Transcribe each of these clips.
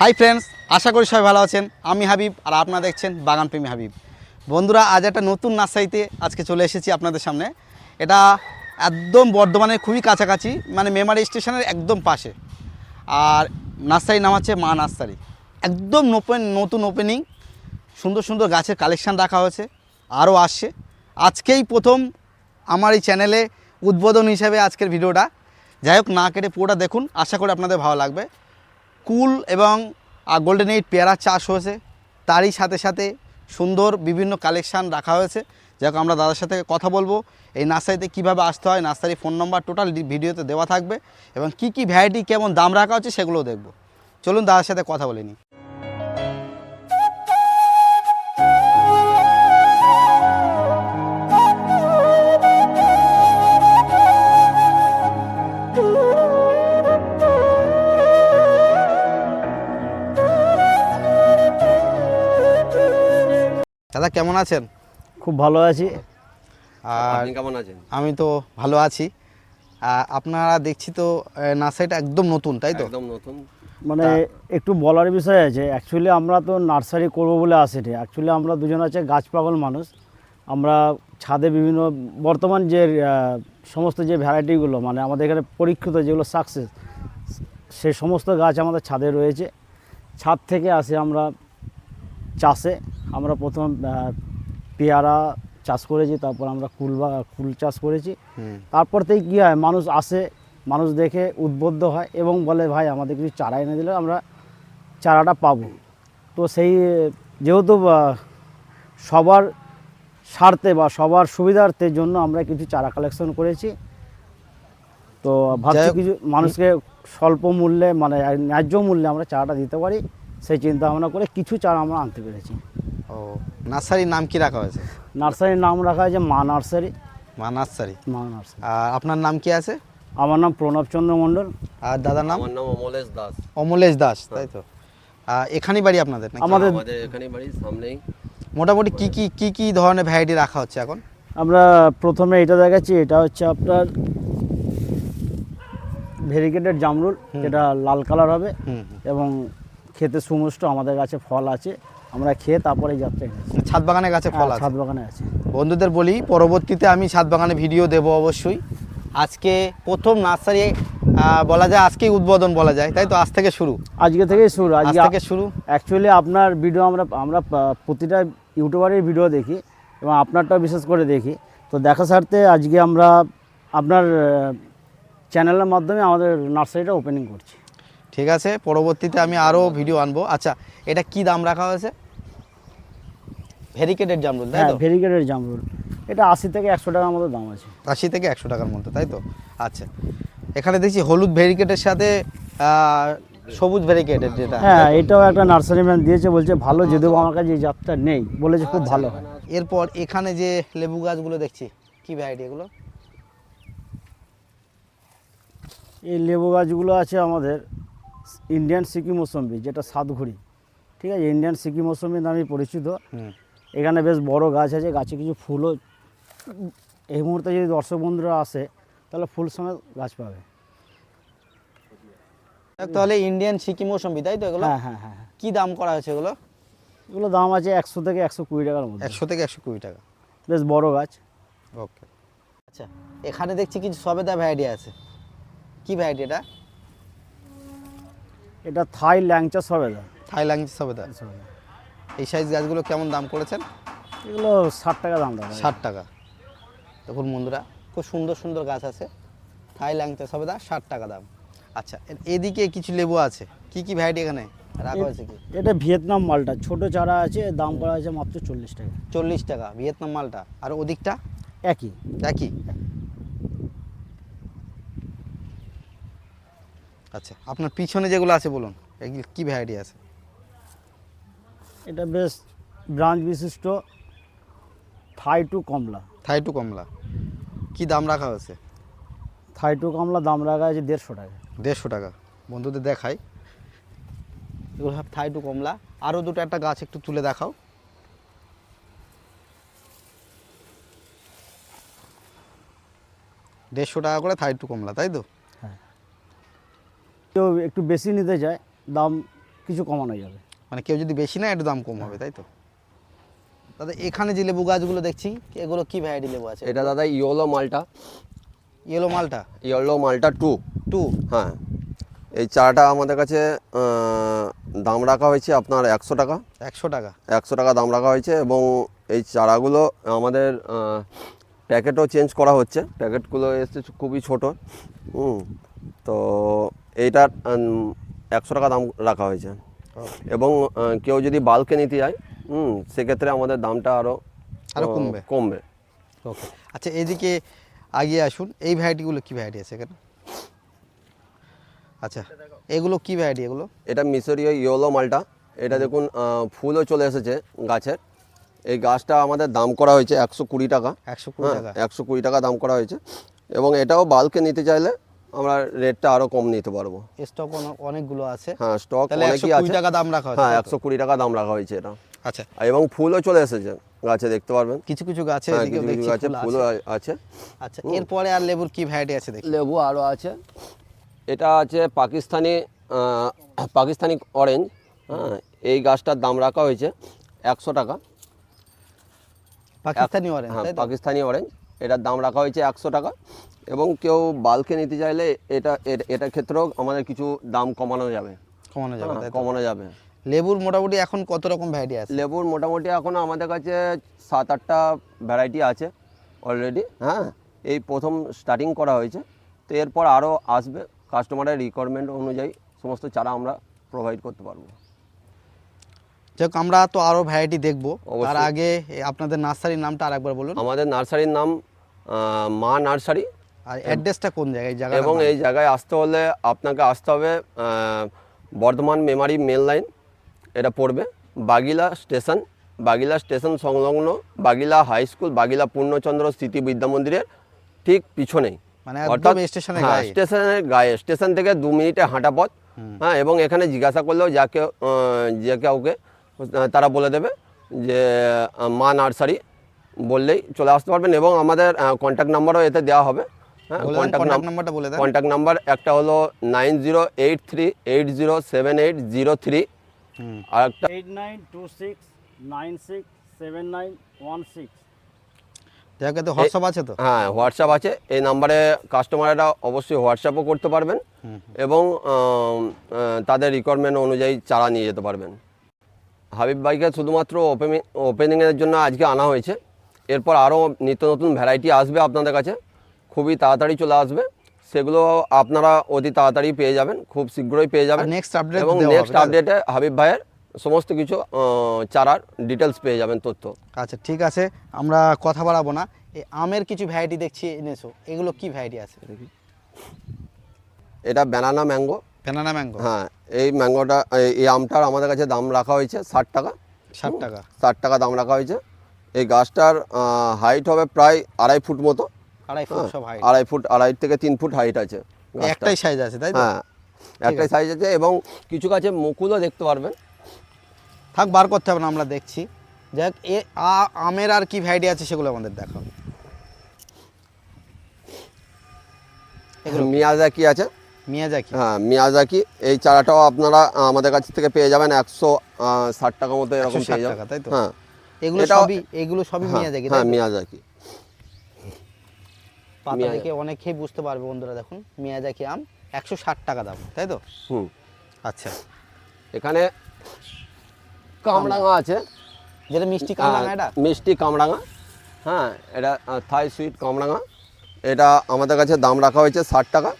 Hi friends আশা করি সবাই ভালো আছেন। আমি হাবিব আর আপনারা দেখছেন বাগান প্রেমী হাবিব। বন্ধুরা, আজ একটা নতুন নার্সারিতে আজকে চলে এসেছি আপনাদের সামনে। এটা একদম বর্ধমানের খুবই কাছাকাছি মানে মেমারি স্টেশনের একদম পাশে। আর নার্সারির নাম হচ্ছে মা নার্সারি। একদম ওপেন নতুন ওপেনিং সুন্দর সুন্দর গাছের কালেকশান রাখা হয়েছে, আরও আসছে। আজকেই প্রথম আমার এই চ্যানেলে উদ্বোধন হিসাবে আজকের ভিডিওটা। যাই হোক, না কেটে পুরোটা দেখুন, আশা করি আপনাদের ভালো লাগবে। কুল এবং গোল্ডেন এইট পেয়ারা চাষ হয়েছে। তারই সাথে সাথে সুন্দর বিভিন্ন কালেকশান রাখা হয়েছে। যাই হোক, আমরা দাদার সাথে কথা বলব। এই নার্সারিতে কীভাবে আসতে হয় নার্সারির ফোন নম্বর টোটাল ভিডিওতে দেওয়া থাকবে এবং কি কি ভ্যারাইটি কেমন দাম রাখা হচ্ছে সেগুলোও দেখব। চলুন দাদার সাথে কথা বলে নিই। দাদা কেমন আছেন? খুব ভালো আছি। আর কেমন আছেন? আমি তো ভালো আছি। আপনারা দেখছি তো নার্সারিটা একদম নতুন তাই তো? একদম নতুন। মানে একটু বলার বিষয় আছে অ্যাকচুয়ালি আমরা তো নার্সারি করব বলে আসিনি অ্যাকচুয়ালি আমরা দুজন আছে গাছ পাগল মানুষ। আমরা ছাদে বিভিন্ন বর্তমান যে সমস্ত যে ভ্যারাইটিগুলো মানে আমাদের এখানে পরীক্ষিত যেগুলো সাকসেস সেই সমস্ত গাছ আমাদের ছাদে রয়েছে। ছাদ থেকে আসে আমরা চাষে। আমরা প্রথম পেয়ারা চাষ করেছি তারপর আমরা কুল বা কুল চাষ করেছি। তারপর থেকে কী হয় মানুষ আসে মানুষ দেখে উদ্বুদ্ধ হয় এবং বলে ভাই আমাদের কিছু চারা এনে দিলে আমরা চারাটা পাবো। তো সেই যেহেতু সবার স্বার্থে বা সবার সুবিধার্থের জন্য আমরা কিছু চারা কালেকশন করেছি। তো ভাবছি কিছু মানুষকে স্বল্প মূল্যে মানে ন্যায্য মূল্যে আমরা চারাটা দিতে পারি। সেই চিন্তা ভাবনা করে কিছু চারা আমরা আনতে পেরেছি। ও নার্সারির নাম কি রাখা হয়েছে? নার্সারির নাম রাখা হয়েছে মা নার্সারি। মা নার্সারি। মা নার্সারি। আর আপনার নাম কি আছে? আমার নাম প্রণব চন্দ্র মণ্ডল। আর দাদার নাম? আমার নাম অমলেশ দাস। অমলেশ দাস তাই তো? এখানেই বাড়ি আপনাদের নাকি? আমাদের- আমাদের এখানে বাড়ি সামনেই। মোটামুটি কি কি কি কি ধরনের ভ্যারাইটি রাখা হচ্ছে এখন? আমরা প্রথমে এটা দেখাচ্ছি এটা হচ্ছে আপনার ভেরিকেটেড জামরুল যেটা লাল কালার হবে। এবং খেতে সুমিষ্ট আমাদের কাছে ফল আছে আমরা খেয়ে তারপরে এই যাত্রা এনেছি ছাদ বাগানের গাছে ফল হ্যাঁ, আছে? ছাদ বাগানে আছে। বন্ধুদের বলি পরবর্তীতে আমি ছাদ বাগানে ভিডিও দেব অবশ্যই। আজকে প্রথম নার্সারি বলা যায় আজকেই উদ্বোধন বলা যায় তাই তো? আজ থেকে শুরু। আজকে থেকেই শুরু। আজ আজকে থেকে শুরু? অ্যাকচুয়ালি আপনার ভিডিও আমরা আমরা প্রতিটা ইউটিউবারের ভিডিও দেখি এবং আপনারটাও বিশেষ করে দেখি। তো দেখা স্বার্থে আজকে আমরা আপনার চ্যানেলের মাধ্যমে আমাদের নার্সারিটা ওপেনিং করছি। ঠিক আছে পরবর্তীতে আমি আরও ভিডিও আনব। আচ্ছা এটা কি দাম রাখা হয়েছে? ভেরিকেটেড জামরুল তাই হ্যাঁ তো? ভেরিকেটেড জামরুল। এটা আশি থেকে একশো টাকার মতো দাম আছে। আশি থেকে একশো টাকার মতো তাই তো? আচ্ছা এখানে দেখছি হলুদ ভেরিকেটের সাথে সবুজ ভেরিকেটের যেটা। হ্যাঁ এটাও একটা নার্সারি ম্যান দিয়েছে বলছে ভালো যদিও আমার কাছে এই জাতটা নেই বলেছে খুব ভালো। হয় এরপর এখানে যে লেবু গাছগুলো দেখছি কি ভ্যারাইটি এগুলো? এই লেবু গাছগুলো আছে আমাদের ইন্ডিয়ান সিকি মৌসম্বি যেটা সাতঘুড়ি। ঠিক আছে? ইন্ডিয়ান সিকি মৌসম্বি নামে পরিচিত। এখানে বেশ বড় গাছ আছে গাছে কিছু ফুলও এই মুহূর্তে যদি দর্শক বন্ধুরা আসে তাহলে ফুল সমেত গাছ পাবে। তাহলে ইন্ডিয়ান সিকিম মৌসুমি তাই তো এগুলো? হ্যাঁ হ্যাঁ হ্যাঁ হ্যাঁ। কি দাম করা হয়েছে এগুলো? এগুলো দাম আছে একশো থেকে একশো কুড়ি টাকার মধ্যে। একশো থেকে একশো কুড়ি টাকা। বেশ বড় গাছ। ওকে। আচ্ছা এখানে দেখছি কিছু সবেদা ভ্যারাইটি আছে। কি ভ্যারাইটি এটা? এটা থাই ল্যাংচা সবেদা। থাইল্যান্ড সবেদা। এই সাইজ গাছগুলো কেমন দাম করেছেন? এগুলো ষাট টাকা দাম রাখা ষাট টাকা। দেখুন বন্ধুরা খুব সুন্দর সুন্দর গাছ আছে। থাই ল্যাংচা সবেদা ষাট টাকা দাম। আচ্ছা এর- এদিকে কিছু লেবু আছে। কি কি ভ্যারাইটি এখানে রাখা হয়েছে কি? এটা ভিয়েতনাম মালটা। ছোট চারা আছে দাম করা আছে মাত্র চল্লিশ টাকা। চল্লিশ টাকা ভিয়েতনাম মালটা। আর ওদিকটা? একই। একই? আচ্ছা আপনার পিছনে যেগুলো আছে বলুন এগুলো কি ভ্যারাইটি আছে? এটা বেশ ব্রাঞ্চ বিশিষ্ট থাই টু কমলা। থাই টু কমলা কি দাম রাখা হয়েছে? থাই টু কমলা দাম রাখা হয়েছে দেড়শো টাকা। দেড়শো টাকা বন্ধুদের দেখাই। এগুলো সব থাই টু কমলা আরও দুটো একটা গাছ একটু তুলে দেখাও। দেড়শো টাকা করে থাই টু কমলা তাই তো? কেউ একটু বেশি নিতে চায় দাম কিছু কমানো যাবে। মানে কেউ যদি বেশি নেয় একটু দাম কম হবে তাই তো? দাদা এখানে যে লেবু গাছগুলো দেখছি এগুলো কি ভ্যারাইটি লেবু আছে? এটা দাদা ইয়োলো মালটা। ইয়েলো মালটা? ইয়োলো মালটা টু। টু? হ্যাঁ। এই চারাটা আমাদের কাছে দাম রাখা হয়েছে আপনার একশো টাকা। একশো টাকা? একশো টাকা দাম রাখা হয়েছে এবং এই চারাগুলো আমাদের প্যাকেটও চেঞ্জ করা হচ্ছে। প্যাকেটগুলো এসছে খুবই ছোটো। হুম। তো এইটার একশো টাকা দাম রাখা হয়েছে। এবং কেউ যদি বাল্কে নিতে যায় হুম সেক্ষেত্রে আমাদের দামটা আরও আরও কমবে। কমবে। ওকে। আচ্ছা এদিকে আগিয়ে আসুন। এই ভ্যারাইটিগুলো কী ভ্যারাইটি আছে এখানে? আচ্ছা এগুলো কী ভ্যারাইটি এগুলো? এটা মিশরীয় ইয়োলো মালটা। এটা দেখুন ফুলও চলে এসেছে গাছের। এই গাছটা আমাদের দাম করা হয়েছে একশো কুড়ি টাকা। একশো কুড়ি হ্যাঁ টাকা। একশো কুড়ি টাকা দাম করা হয়েছে। এবং এটাও বাল্কে নিতে চাইলে আমরা রেটটা আরও কম নিতে পারব। স্টক অনেকগুলো আছে। হ্যাঁ স্টক অনেকই আছে। টাকা দাম রাখা হয়েছে হ্যাঁ? একশো কুড়ি টাকা দাম রাখা হয়েছে এটা। আচ্ছা। এবং ফুলও চলে এসেছে গাছে দেখতে পারবেন। কিছু কিছু গাছে হ্যাঁ কিছু গাছে ফুল ফুলও আছে। আচ্ছা এরপরে আর লেবুর কি ভ্যারাইটি আছে দেখি। লেবু আরও আছে। এটা আছে পাকিস্তানি পাকিস্তানি অরেঞ্জ হ্যাঁ এই গাছটার দাম রাখা হয়েছে একশো টাকা। পাকিস্তানি অরেঞ্জ হ্যাঁ পাকিস্তানি অরেঞ্জ এটার দাম রাখা হয়েছে একশো টাকা। এবং কেউ বাল্কে নিতে চাইলে এটা এ- এটার ক্ষেত্রেও আমাদের কিছু দাম কমানো যাবে। কমানো যাবে হ্যাঁ? কমানো যাবে। লেবুর মোটামুটি এখন কত রকম ভ্যারাইটি আছে? লেবুর মোটামুটি এখন আমাদের কাছে সাত আটটা ভ্যারাইটি আছে অলরেডি হ্যাঁ? এই প্রথম স্টার্টিং করা হয়েছে। তো এরপর আরও আসবে কাস্টমারের রিকোয়ারমেন্ট অনুযায়ী সমস্ত চারা আমরা প্রোভাইড করতে পারব। যাক আমরা তো আরও ভ্যারাইটি দেখব। তার। আগে আপনাদের নার্সারির নামটা আরেকবার বলুন। আমাদের নার্সারির নাম মা নার্সারি। আর অ্যাড্রেসটা কোন জায়গায়? এই এবং এই জায়গায় আসতে হলে আপনাকে আসতে হবে বর্ধমান মেমারি মেল লাইন এটা পড়বে। বাগিলা স্টেশন বাগিলা স্টেশন সংলগ্ন বাগিলা হাই স্কুল বাগিলা পূর্ণচন্দ্র স্মৃতি বিদ্যা মন্দিরের ঠিক পিছনেই। মানে স্টেশনের হ্যাঁ, গায়ে? স্টেশনের গায়ে স্টেশন থেকে দু মিনিটে হাঁটা পথ। হ্যাঁ এবং এখানে জিজ্ঞাসা করলেও যাকে আহ, যে কাউকে তারা বলে দেবে যে মা নার্সারি বললেই চলে আসতে পারবেন এবং আমাদের কন্ট্যাক্ট নাম্বারও এতে দেওয়া হবে। কন্ট্যাক্ট নাম্বারটা বলে দেন। কন্ট্যাক্ট নাম্বার একটা হলো nine zero eight three eight zero seven eight zero three. আর একটা eight nine two six nine six seven nine one six. জায়গাতে হোয়াটসঅ্যাপ আছে তো? হ্যাঁ হোয়াটসঅ্যাপ আছে। এই নাম্বারে কাস্টমাররা অবশ্যই হোয়াটসঅ্যাপও করতে পারবেন এবং তাদের রিকোয়ারমেন্ট অনুযায়ী চারা নিয়ে যেতে পারবেন। হাবিব বাইকে শুধুমাত্র ওপেনিং ওপেনিংয়ের জন্য আজকে আনা হয়েছে। এরপর আরও নিত্য নতুন ভ্যারাইটি আসবে আপনাদের কাছে। খুবই তাড়াতাড়ি চলে আসবে। সেগুলো আপনারা অতি তাড়াতাড়ি পেয়ে যাবেন খুব শীঘ্রই পেয়ে যাবেন। next update এবং নেক্সট আপডেটে হাবিব ভাইয়ের সমস্ত কিছু চারার ডিটেলস পেয়ে যাবেন তথ্য। আচ্ছা ঠিক আছে আমরা কথা বাড়াবো না। এই আমের কিছু ভ্যারাইটি দেখছি এনেছো এগুলো কি ভ্যারাইটি আছে? এটা ব্যানানা ম্যাঙ্গো ব্যানানা ম্যাঙ্গো হ্যাঁ এই ম্যাঙ্গোটা এই- এই আমটার আমাদের কাছে দাম রাখা হয়েছে ষাট টাকা। ষাট টাকা। ষাট টাকা দাম রাখা হয়েছে। এই গাছটার হাইট হবে প্রায় আড়াই ফুট মতো। আড়াই ফুট হ্যাঁ, সব হাইট আড়াই ফুট আড়াই থেকে তিন ফুট হাইট আছে একটাই সাইজ আছে তাই হ্যাঁ একটাই সাইজ আছে এবং কিছু গাছে মুকুলও দেখতে পারবেন। থাক বার করতে হবে না আমরা দেখছি। যাক এ আমের আর কি ভ্যারাইটি আছে সেগুলো আমাদের দেখাও। মিয়াজাকি আছে? মিয়াজাকি হ্যাঁ মিয়াজাকি এই চারাটাও আপনারা আমাদের কাছ থেকে পেয়ে যাবেন একশো ষাট টাকা মতো এরকম 160 পেয়ে যাবেন। তাই তো? হ্যাঁ। এগুলো সবই এগুলো সবই হ্যাঁ, মিয়াজাকি হ্যাঁ মিয়াজাকি পাতা দেখে অনেকেই বুঝতে পারবে বন্ধুরা দেখুন মিয়াজাকি আম একশো ষাট টাকা দাম তাই তো? হুম। আচ্ছা। এখানে কামরাঙা আছে। যেটা মিষ্টি কামরাঙা এটা? মিষ্টি কামরাঙা। হ্যাঁ এটা থাই সুইট কামরাঙা। এটা আমাদের কাছে দাম রাখা হয়েছে ষাট টাকা।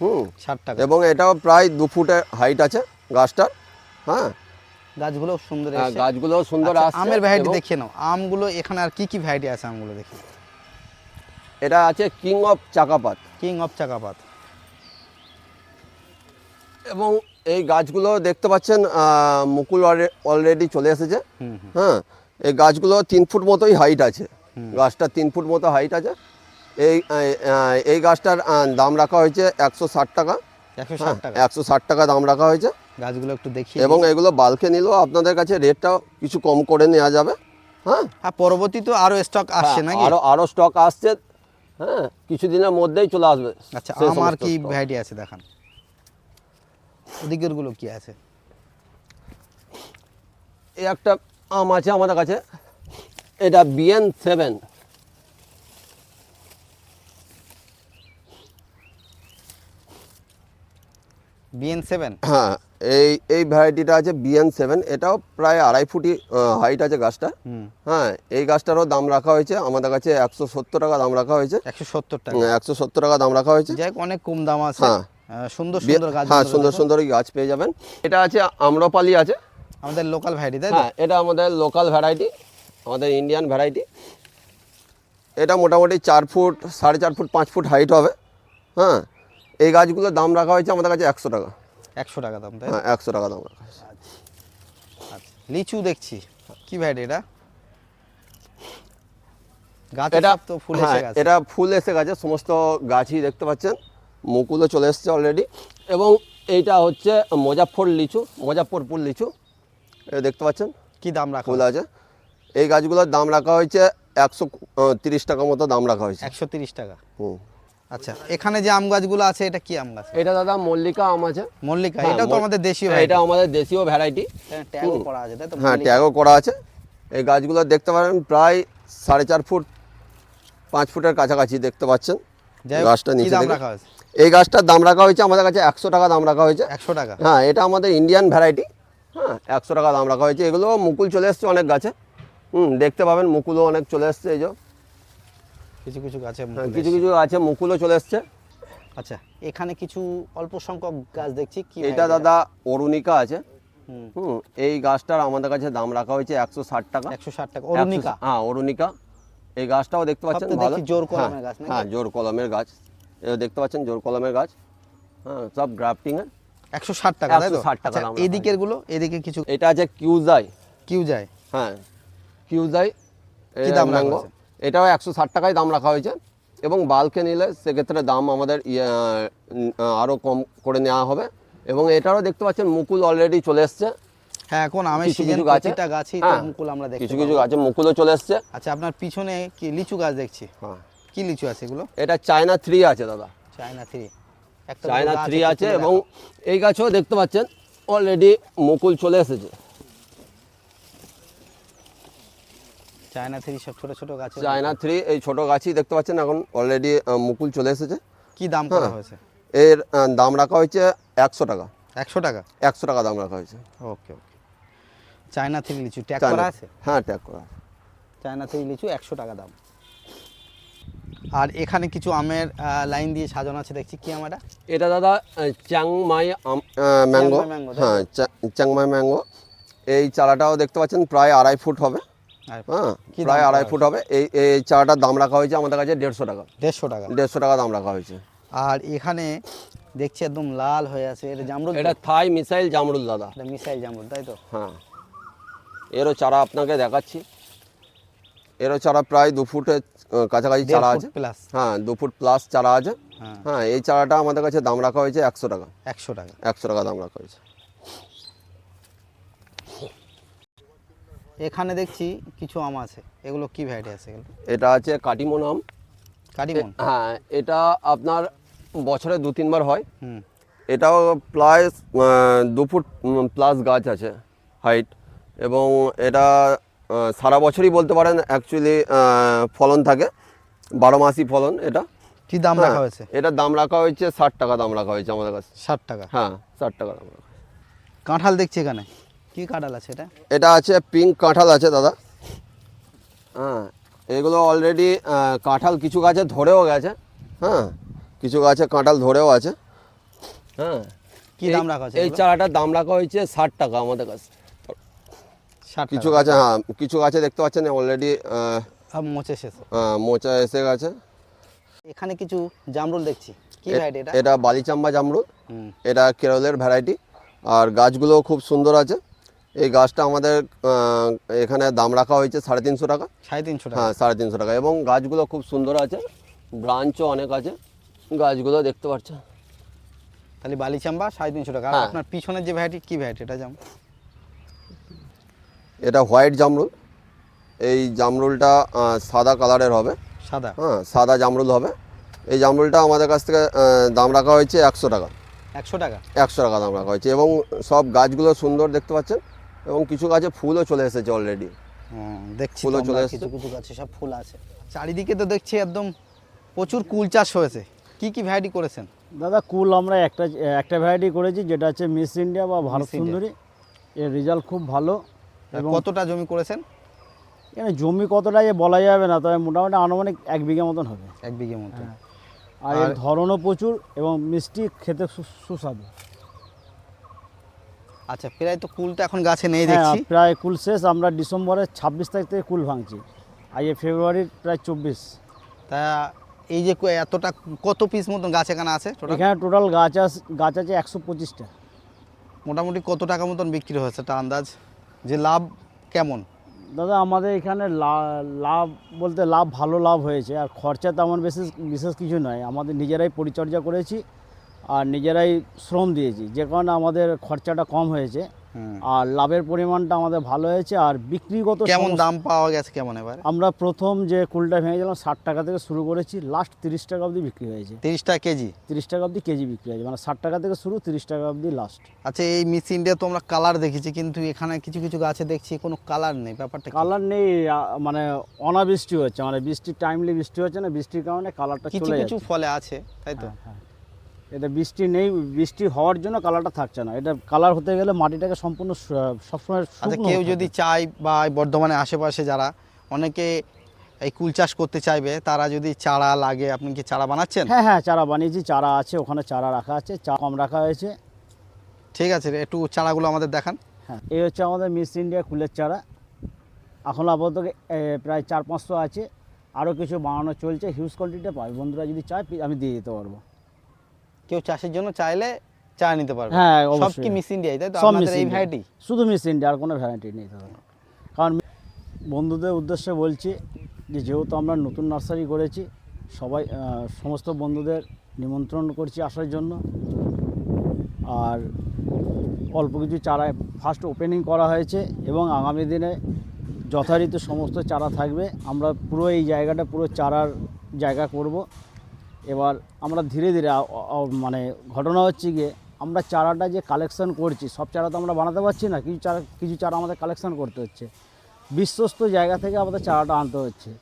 হুম। ষাট টাকা। এবং এটাও প্রায় দু ফুটের হাইট আছে গাছটার। হ্যাঁ। গাছগুলো সুন্দর হ্যাঁ, গাছগুলো সুন্দর আচ্ছা, আমের ভ্যারাইটি দেখিয়ে নাও। আমগুলো এখানে আর কি কি ভ্যারাইটি আছে আমগুলো দেখি। এটা আছে king of Chakapat king of Chakapat এবং এই গাছগুলো দেখতে পাচ্ছেন মুকুল অলরেডি চলে এসেছে। হ্যাঁ এই গাছগুলো তিন ফুট মতোই হাইট আছে। গাছটা তিন ফুট মতো হাইট আছে। এই এই গাছটার দাম রাখা হয়েছে একশো ষাট টাকা। একশো হ্যাঁ ষাট টাকা। একশো ষাট টাকা দাম রাখা হয়েছে। গাছগুলো একটু দেখি এবং এগুলো বালকে নিলেও আপনাদের কাছে রেটটাও কিছু কম করে নেওয়া যাবে। হ্যাঁ। হ্যাঁ পরবর্তী তো আরও স্টক আসছে নাকি? আরও আরও স্টক আসছে। হ্যাঁ কিছুদিনের মধ্যেই চলে আসবে আচ্ছা আমার কি ভ্যারাইটি আছে দেখান? ওদিকেরগুলো কি আছে? এই একটা আম আছে আমাদের কাছে এটা বিএন সেভেন বিএন সেভেন হ্যাঁ। এই এই ভ্যারাইটিটা আছে বিএন সেভেন এটাও প্রায় আড়াই ফুটি হাইট আছে গাছটা। হ্যাঁ এই গাছটারও দাম রাখা হয়েছে। আমাদের কাছে একশো সত্তর টাকা দাম রাখা হয়েছে। একশো সত্তর টাকা। একশো সত্তর টাকা দাম রাখা হয়েছে। যাই অনেক কম দাম আছে। হ্যাঁ। সুন্দর সুন্দর গাছ হ্যাঁ সুন্দর সুন্দর গাছ পেয়ে যাবেন। এটা আছে আম্রপালি আছে। আমাদের লোকাল ভ্যারাইটি তাই হ্যাঁ এটা আমাদের লোকাল ভ্যারাইটি আমাদের ইন্ডিয়ান ভ্যারাইটি এটা মোটামুটি চার ফুট সাড়ে চার ফুট পাঁচ ফুট হাইট হবে। হ্যাঁ এই গাছগুলোর দাম রাখা হয়েছে আমাদের কাছে একশো টাকা। একশো টাকা দাম তাই হ্যাঁ একশো টাকা দাম আচ্ছা লিচু দেখছি। কি ভ্যারাইটি এটা? গাছ এটা তো ফুল হ্যাঁ এসে গেছে। এটা ফুল এসে গেছে সমস্ত গাছই দেখতে পাচ্ছেন। মুকুলও চলে এসছে অলরেডি এবং এইটা হচ্ছে মুজাফর লিচু মুজাফরপুর লিচু। এটা দেখতে পাচ্ছেন? কি দাম রাখা ফুল আছে। এই গাছগুলোর দাম রাখা হয়েছে একশো তিরিশ টাকা মতো দাম রাখা হয়েছে। একশো তিরিশ টাকা। হুম। আচ্ছা এখানে যে আম গাছগুলো আছে এটা কি আম গাছ? এটা দাদা মল্লিকা আম আছে। মল্লিকা হ্যাঁ, এটাও তো আমাদের দেশীয় হ্যাঁ, এটা আমাদের দেশীয় ভ্যারাইটি ট্যাগও করা আছে তাই তো? হ্যাঁ ট্যাগও করা আছে। এই গাছগুলো দেখতে পারেন প্রায় সাড়ে চার ফুট পাঁচ ফুটের কাছাকাছি দেখতে পাচ্ছেন। গাছটা নিচে দাম রাখা হয়েছে? এই গাছটার দাম রাখা হয়েছে আমাদের কাছে একশো টাকা দাম রাখা হয়েছে। একশো টাকা? হ্যাঁ এটা আমাদের ইন্ডিয়ান ভ্যারাইটি হ্যাঁ একশো টাকা দাম রাখা হয়েছে। এগুলো মুকুল চলে এসছে অনেক গাছে। হুম দেখতে পাবেন মুকুলও অনেক চলে এসছে এই যে। কিছু কিছু গাছে হ্যাঁ, কিছু কিছু আছে মুকুলও চলে এসছে। আচ্ছা এখানে কিছু অল্প সংখ্যক গাছ দেখছি কি এটা দাদা অরুণিকা আছে। হুম। এই গাছটার আমাদের কাছে দাম রাখা হয়েছে একশো ষাট টাকা। একশো ষাট টাকা অরুণিকা? হ্যাঁ অরুণিকা। এই গাছটাও দেখতে পাচ্ছেন ভালো? দেখি জোর কলমের হ্যাঁ, গাছ? হ্যাঁ জোর কলমের গাছ। এটা দেখতে পাচ্ছেন জোর কলমের গাছ। হ্যাঁ সব গ্রাফটিং এর একশো ষাট টাকা তাই তো? 160 টাকা আচ্ছা এদিকেরগুলো এদিকে কিছু এটা আছে কিউজাই। কিউজাই। হ্যাঁ কিউজাই কি দাম রাখা ম্যাঙ্গো হয়েছে? এটাও একশো ষাট টাকায় দাম রাখা হয়েছে এবং বাল্কে নিলে সেক্ষেত্রে দাম আমাদের ইয়ে, আহ, আরও কম করে নেওয়া হবে। এবং এটারও দেখতে পাচ্ছেন মুকুল অলরেডি চলে এসছে। হ্যাঁ এখন আমের কিছু সিজন কিছু গাছে। প্রতিটা গাছেই তো হ্যাঁ, মুকুল আমরা দেখতে কিছু কিছু। গাছে মুকুলও চলে এসছে। আচ্ছা আপনার পিছনে কি লিচু গাছ দেখছি? হ্যাঁ। কি লিচু আছে এগুলো? এটা চায়না থ্রি আছে দাদা। চায়না থ্রি চায়না থ্রি আছে এবং এই গাছও দেখতে পাচ্ছেন অলরেডি মুকুল চলে এসেছে। চায়না থ্রি সব ছোট ছোট গাছ চায়না থ্রি এই ছোট গাছই দেখতে পাচ্ছেন এখন অলরেডি মুকুল চলে এসেছে। কি দাম করা হ্যাঁ। হয়েছে? এর দাম রাখা হয়েছে একশো টাকা। একশো টাকা? একশো টাকা দাম রাখা হয়েছে। Okay okay. চায়না থ্রি লিচু ট্যাগ করা আছে? হ্যাঁ ট্যাগ করা আছে। চায়না থ্রি লিচু একশো টাকা দাম। আর এখানে কিছু আমের লাইন দিয়ে সাজানো আছে দেখছি কি আম এটা? এটা দাদা চ্যাংমাই ম্যাঙ্গো? হ্যাঁ চ্যাংমাই ম্যাঙ্গো এই চারাটাও দেখতে পাচ্ছেন প্রায় আড়াই ফুট হবে। হ্যাঁ প্রায় আড়াই ফুট হবে। এই এই চারাটার দাম রাখা হয়েছে আমাদের কাছে দেড়শো টাকা। দেড়শো টাকা। দেড়শো টাকা দাম রাখা হয়েছে। আর এখানে দেখছি একদম লাল হয়ে আছে। এটা জামরুল এটা থাই মিসাইল জামরুল দাদা। এটা মিসাইল জামরুল তাই তো? হ্যাঁ। এরও চারা আপনাকে দেখাচ্ছি। এরও চারা প্রায় দু ফুটের কাছাকাছি চারা আছে। প্লাস হ্যাঁ দু ফুট প্লাস চারা আছে। হ্যাঁ। হ্যাঁ এই চারাটা আমাদের কাছে দাম রাখা হয়েছে একশো টাকা। একশো টাকা। একশো টাকা দাম রাখা হয়েছে। এখানে দেখছি কিছু আম আছে। এগুলো কি ভ্যারাইটি আছে এগুলো? এটা আছে কাটিমন আম। কাটিমন? হ্যাঁ এটা আপনার বছরে দু তিনবার হয়। এটাও প্রায় দু ফুট প্লাস গাছ আছে হাইট এবং এটা সারা বছরই বলতে পারেন অ্যাকচুয়ালি ফলন থাকে। বারো মাসই ফলন এটা। কি দাম হ্যাঁ, রাখা হয়েছে? এটার দাম রাখা হয়েছে ষাট টাকা দাম রাখা হয়েছে আমাদের কাছে। ষাট টাকা? হ্যাঁ ষাট টাকা দাম রাখা কাঁঠাল দেখছি এখানে। কি কাঁঠাল আছে এটা? এটা আছে পিঙ্ক কাঁঠাল আছে দাদা। হ্যাঁ এগুলো অলরেডি কাঁঠাল কিছু গাছে ধরেও গেছে। হ্যাঁ কিছু গাছে কাঁঠাল ধরেও আছে। হ্যাঁ কি দাম রাখা হয়েছে এই? চারাটার দাম রাখা হয়েছে ষাট টাকা আমাদের কাছে। কিছু গাছে হ্যাঁ কিছু গাছে দেখতে পাচ্ছেন অলরেডি মোচে শেষ। মোচা এসে গেছে। এখানে কিছু জামরুল দেখছি। কি ভ্যারাইটি এটা? এটা বালিচাম্বা জামরুল। এটা কেরলের ভ্যারাইটি আর গাছগুলো খুব সুন্দর আছে। এই গাছটা আমাদের এখানে দাম রাখা হয়েছে সাড়ে তিনশো টাকা। সাড়ে তিনশো টাকা। হ্যাঁ সাড়ে তিনশো টাকা। এবং গাছগুলো খুব সুন্দর আছে। ব্রাঞ্চও অনেক আছে। গাছগুলো দেখতে পাচ্ছেন তাহলে বালিচাম্বা সাড়ে তিনশো টাকা। হ্যাঁ। আপনার পিছনের যে ভ্যারাইটি কী ভ্যারাইটি এটা যেমন এটা হোয়াইট জামরুল। এই জামরুলটা সাদা কালারের হবে। সাদা? হ্যাঁ সাদা জামরুল হবে। এই জামরুলটা আমাদের কাছ থেকে দাম রাখা হয়েছে একশো টাকা। একশো টাকা? একশো টাকা দাম রাখা হয়েছে। এবং সব গাছগুলো সুন্দর দেখতে পাচ্ছেন। এবং কিছু গাছে ফুলও চলে এসেছে অলরেডি হুম, দেখছি ফুলও চলে এসছে। কিছু কিছু গাছে সব ফুল আছে। চারিদিকে তো দেখছি একদম প্রচুর কুল চাষ হয়েছে। কি কি ভ্যারাইটি করেছেন? দাদা কুল আমরা একটা একটা ভ্যারাইটি করেছি যেটা হচ্ছে মিস ইন্ডিয়া বা ভারত সুন্দরী। এর রেজাল্ট খুব ভালো কতটা জমি করেছেন? এখানে জমি কতটা যে বলা যাবে না তবে মোটামুটি আনুমানিক এক বিঘা মতন হবে। এক বিঘে মতো হ্যাঁ। আর এর ধরনও প্রচুর এবং মিষ্টি খেতে সু- সুস্বাদু। আচ্ছা প্রায় তো কুল তো এখন গাছে নেই হ্যাঁ দেখছি। প্রায় কুল শেষ আমরা ডিসেম্বরের ছাব্বিশ তারিখ থেকে কুল ভাঙছি। আর এই ফেব্রুয়ারির প্রায় চব্বিশ। তা এই যে এতটা কত পিস মতন গাছ এখানে আছে এখানে টোটাল গাছ আস- গাছ আছে একশো পঁচিশটা। মোটামুটি কত টাকা মতন বিক্রি হয়েছে তার আন্দাজ? যে লাভ কেমন? দাদা আমাদের এখানে লাভ বলতে লাভ ভালো লাভ হয়েছে। আর খরচা তেমন বিশেষ বিশেষ কিছু নয়। আমাদের নিজেরাই পরিচর্যা করেছি। আর নিজেরাই শ্রম দিয়েছি। যে কারণে আমাদের খরচাটা কম হয়েছে আর লাভের পরিমাণটা আমাদের ভালো হয়েছে আর বিক্রিগত কেমন দাম পাওয়া গেছে কেমন এবার? আমরা প্রথম যে কুলটা ভেঙেছিলাম ষাট টাকা থেকে শুরু করেছি লাস্ট তিরিশ টাকা অবধি বিক্রি হয়েছে। তিরিশ টাকা কেজি? তিরিশ টাকা অবধি কেজি বিক্রি হয়েছে মানে ষাট টাকা থেকে শুরু তিরিশ টাকা অবধি লাস্ট আচ্ছা এই মিস ইন্ডিয়া তো আমরা কালার দেখেছি কিন্তু এখানে কিছু কিছু গাছে দেখছি কোনো কালার নেই ব্যাপারটা কালার নেই মানে অনাবৃষ্টি হচ্ছে মানে বৃষ্টি টাইমলি বৃষ্টি হচ্ছে না বৃষ্টির কারণে কালারটা কিছু চলে কিছু ফলে আছে তাই তো? হ্যাঁ, এটা বৃষ্টি নেই বৃষ্টি হওয়ার জন্য কালারটা থাকছে না। এটা কালার হতে গেলে মাটিটাকে সম্পূর্ণ সবসময় আচ্ছা কেউ যদি। চায় বা বর্ধমানে আশেপাশে যারা অনেকে এই কুল চাষ করতে চাইবে তারা যদি চারা লাগে আপনি কি চারা বানাচ্ছেন? হ্যাঁ হ্যাঁ চারা বানিয়েছি চারা আছে ওখানে চারা রাখা আছে চা কম রাখা হয়েছে। ঠিক আছে একটু চারাগুলো আমাদের দেখান। হ্যাঁ এই হচ্ছে আমাদের মিস ইন্ডিয়া কুলের চারা। এখন আপাতত প্রায় চার পাঁচশো আছে আরও কিছু বানানো চলছে হিউজ কোয়ান্টিটিতে পাবে। বন্ধুরা যদি চায় আমি দিয়ে দিতে পারব। কেউ চাষের জন্য চাইলে চারা নিতে পারবে। হ্যাঁ, সব। কি মিস ইন্ডিয়াই তাই তো? মিস এই ভ্যারাইটি শুধু মিস ইন্ডিয়া আর কোনো ভ্যারাইটি নেই দাদা কারণ বন্ধুদের উদ্দেশ্যে বলছি যে যেহেতু আমরা নতুন নার্সারি করেছি সবাই সমস্ত বন্ধুদের নিমন্ত্রণ করছি আসার জন্য। আর অল্প কিছু চারা ফার্স্ট ওপেনিং করা হয়েছে এবং আগামী দিনে যথারীতি সমস্ত চারা থাকবে। আমরা পুরো এই জায়গাটা পুরো চারার জায়গা করব। এবার আমরা ধীরে ধীরে মানে ঘটনা হচ্ছে গিয়ে আমরা চারাটা যে কালেকশন করছি সব চারা তো আমরা বানাতে পারছি না কিছু চারা কিছু চারা আমাদের কালেকশন করতে হচ্ছে। বিশ্বস্ত জায়গা থেকে আমাদের চারাটা আনতে হচ্ছে।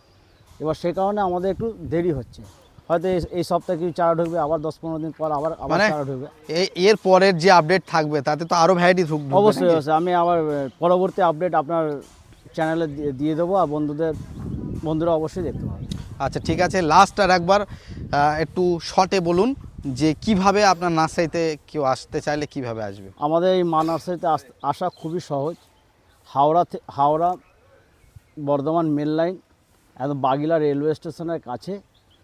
এবার সে কারণে আমাদের একটু দেরি হচ্ছে। হয়তো এই- এই সপ্তাহে কিছু চারা ঢুকবে আবার দশ পনেরো দিন পর আবার আবার মানে চারা ঢুকবে। এই এর পরের যে আপডেট থাকবে তাতে তো আরও ভ্যারাইটি ঢুকবে অবশ্যই অবশ্যই। আমি আবার পরবর্তী আপডেট আপনার চ্যানেলে দিয়ে- দিয়ে দেবো আর বন্ধুদের বন্ধুরা অবশ্যই দেখতে পাবে। আচ্ছা ঠিক আছে লাস্ট আর একবার একটু শর্টে বলুন যে কীভাবে আপনার নার্সারিতে কেউ আসতে চাইলে কীভাবে আসবে? আমাদের এই মা নার্সারিতে আস- খুবই সহজ। হাওড়া হাওড়া বর্ধমান মেন লাইন একদম বাগিলা রেলওয়ে স্টেশনের কাছে।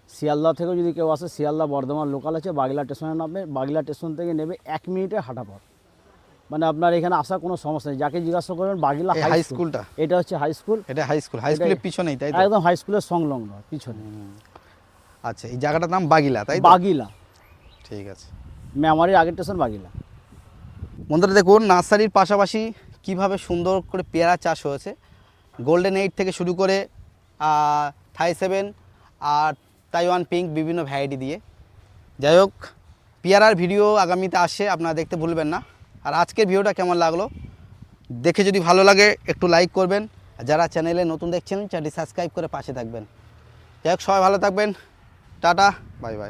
শিয়ালদা থেকেও যদি কেউ আসে, শিয়ালদা বর্ধমান লোকাল আছে, বাগিলা স্টেশনে নামবে। বাগিলা স্টেশন থেকে নেবে এক মিনিটে হাঁটা পথ। মানে আপনার এখানে আসার কোনো সমস্যা নেই। যাকে জিজ্ঞাসা করবেন বাগিলা হাই স্কুলটা এটা হচ্ছে হাই স্কুল এটা হাই স্কুল হাই স্কুলের পিছনেই তাই তো? একদম হাই স্কুলের সংলগ্ন পিছনে। আচ্ছা এই জায়গাটার নাম বাগিলা তাই বাগিলা। ঠিক আছে। মেমারির আগের স্টেশন বাগিলা। বন্ধুরা দেখুন নার্সারির পাশাপাশি কীভাবে সুন্দর করে পেয়ারা চাষ হয়েছে। গোল্ডেন এইট থেকে শুরু করে থাই সেভেন আর তাইওয়ান পিঙ্ক বিভিন্ন ভ্যারাইটি দিয়ে। যাই হোক পেয়ারার ভিডিও আগামীতে আসে আপনারা দেখতে ভুলবেন না। আর আজকের ভিডিওটা কেমন লাগল? দেখে যদি ভালো লাগে, একটু লাইক করবেন। আর যারা চ্যানেলে নতুন দেখছেন চ্যানেলটি সাবস্ক্রাইব করে পাশে থাকবেন। যাই হোক, সবাই ভালো থাকবেন। Tata bye bye